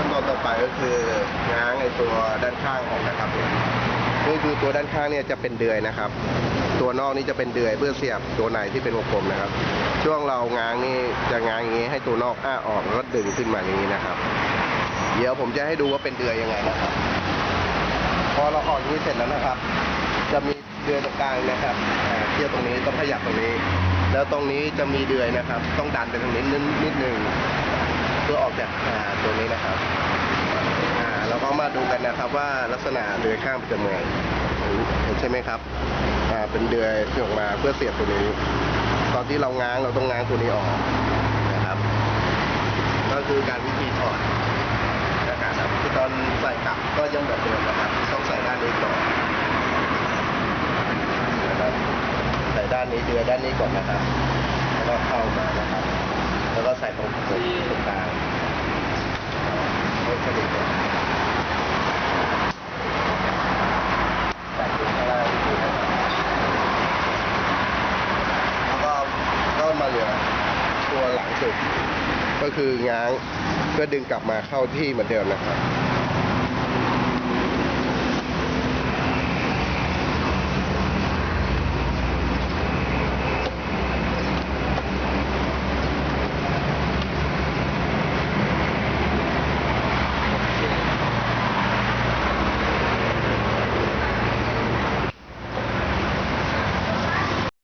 ั้นตอนต่อไปก็คือง้างไอตัวด้านข้างออกนะครับนี่คือตัวด้านข้างเนี่ยจะเป็นเดือยนะครับ ตัวนอกนี่จะเป็นเดือยเพื่อเสียบตัวในที่เป็นวงกลมนะครับ ช่วงเราง้างนี่จะง้างอย่างนี้ให้ตัวนอกอ้าออกแล้วก็ดึงขึ้นมาอย่างนี้นะครับ เดี๋ยวผมจะให้ดูว่าเป็นเดือยยังไงนะครับ พอเราออกอย่างนี้เสร็จแล้วนะครับ จะมีเดือยตรงกลางนะครับเที่ยวตรงนี้ต้องขยับตรงนี้ แล้วตรงนี้จะมีเดือยนะครับ ต้องดันไปตรงนี้นิดนิดนึง จากตัวนี้นะครับเราก็มาดูกันนะครับว่าลักษณะเดือยข้างเป็นยังไงเห็นใช่ไหมครับเป็นเดือยที่ออกมาเพื่อเสียบตัวนี้ ตอนที่เราง้างเราต้องง้างตัวนี้ออกนะครับ ก็คือการวิธีถอดนะครับคือตอนใส่กลับก็ยังเหมือนเดิมนะครับต้องใส่ด้านนี้ก่อนนะครับใส่ด้านนี้เดือยด้านนี้ก่อนนะครับแล้วก็เข้ามานะครับ แล้วก็ใส่ตรงตรงกลางให้สนิทก่อนใส่ตรงข้างล่างนี่นะครับแล้วก็ก็มาเหลือตัวหลัง สุดก็คือง้างเพื่อดึงกลับมาเข้าที่เหมือนเดิมนะครับ